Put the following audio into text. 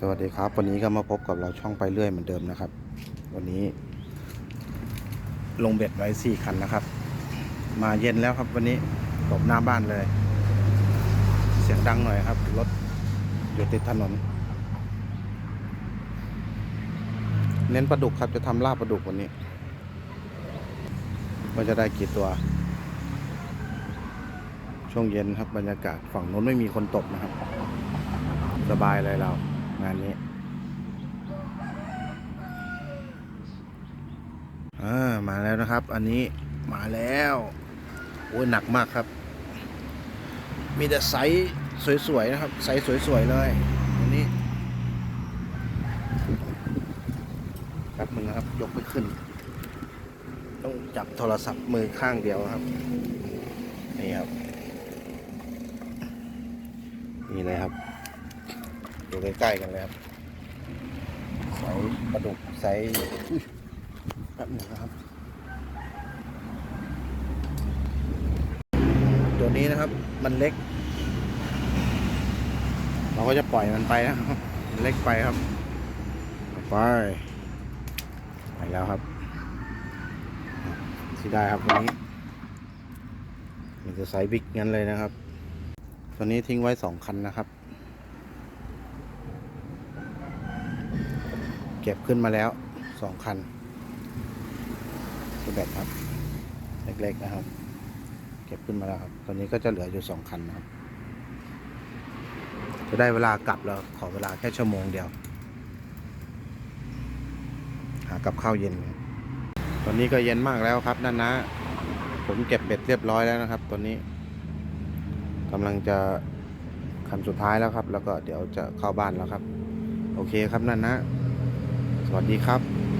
สวัสดีครับ วันนี้ก็มาพบกับเราช่องไปเรื่อยเหมือนเดิมนะครับ วันนี้ ลงเบ็ดไว้สี่คันนะครับ มาเย็นแล้วครับวันนี้ตบหน้าบ้านเลย เสียงดังหน่อยครับรถอยู่ติดถนน เน้นปลาดุกครับจะทำลาบปลาดุกวันนี้ว่าจะได้กี่ตัว ช่วงเย็นครับบรรยากาศฝั่งนู้นไม่มีคนตกนะครับ สบายเลยเรา งานนี้อ่ามาแล้วนะครับ อันนี้มาแล้วโอ้ยหนักมากครับ มีแต่ไซส์สวยๆนะครับไซส์สวยๆเลยอันนี้แป๊บนึงนะครับ ยกไม่ขึ้น ต้องจับโทรศัพท์มือข้างเดียวครับ นี่ครับ นี่เลยครับ ดูใกล้ๆกันเลยครับไซส์ปลาดุกไซส์อุ๊ยแป๊บหนึงนะครับ ตัวนี้นะครับมันเล็ก เราก็จะปล่อยมันไปนะครับมันเล็กไปครับ ไปไปแล้วครับ ที่ได้ครับวันนี้มันจะไซส์บิ๊กงั้นเลยนะครับ ตัวนี้ทิ้งไว้สองคันนะครับ เก็บขึ้นมาแล้วสองคันคือแบบครับ เล็กๆนะครับ เก็บขึ้นมาแล้วครับตอนนี้ก็จะเหลืออยู่สองคันนะครับ จะได้เวลากลับแล้วขอเวลาแค่ชั่วโมงเดียว หากับข้าวเย็น ตอนนี้ก็เย็นมากแล้วครับนั่นนะผมเก็บเบ็ดเรียบร้อยแล้วนะครับ ตอนนี้กำลังจะคันสุดท้ายแล้วครับ แล้วก็เดี๋ยวจะเข้าบ้านแล้วครับ โอเคครับนั่นนะ วัสดีครับ